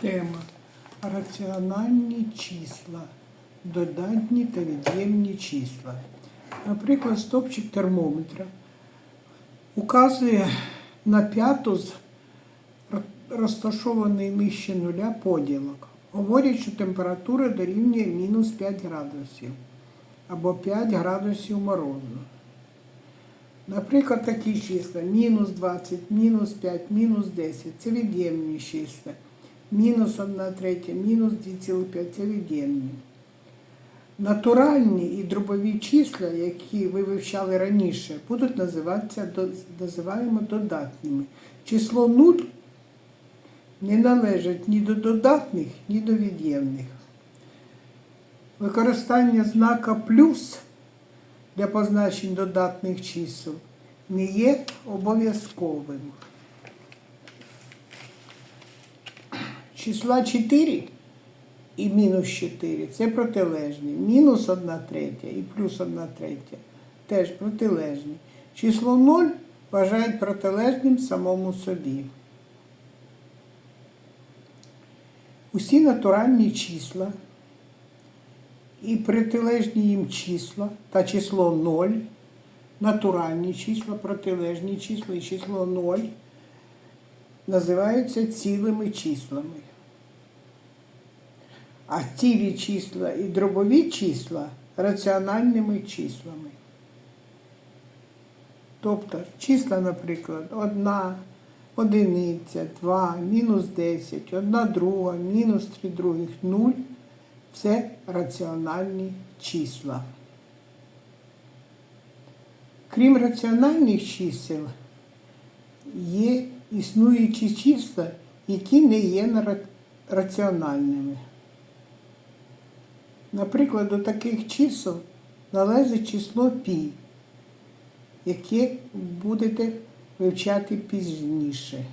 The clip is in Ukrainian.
Тема раціональні числа, додатні та від'ємні числа. Наприклад, стопчик термометра указує на п'яту з розташований нижче нуля поділок. Говорять, що температура дорівнює мінус 5 градусів або 5 градусів морозу. Наприклад, такі числа мінус 20, мінус 5, мінус 10 це від'ємні числа. Мінус 1 третя, мінус 2,5 це від'ємні. Натуральні і дробові числа, які ви вивчали раніше, будуть називатися називаємо додатніми. Число 0 не належить ні до додатних, ні до від'ємних. Використання знака плюс для позначень додатних чисел не є обов'язковим. Числа 4 і мінус 4 це протилежні. Мінус 1 третя і плюс 1 третя теж протилежні. Число 0 вважають протилежним самому собі. Усі натуральні числа і протилежні їм числа та число 0, натуральні числа, протилежні числа і число 0 називаються цілими числами. А цілі числа і дробові числа раціональними числами. Тобто числа, наприклад, 1, одиниця, 2, мінус 10, 1 друга, мінус 3 других, 0 це раціональні числа. Крім раціональних чисел, є існуючі числа, які не є раціональними. Наприклад, до таких чисел належить число пі, яке будете вивчати пізніше.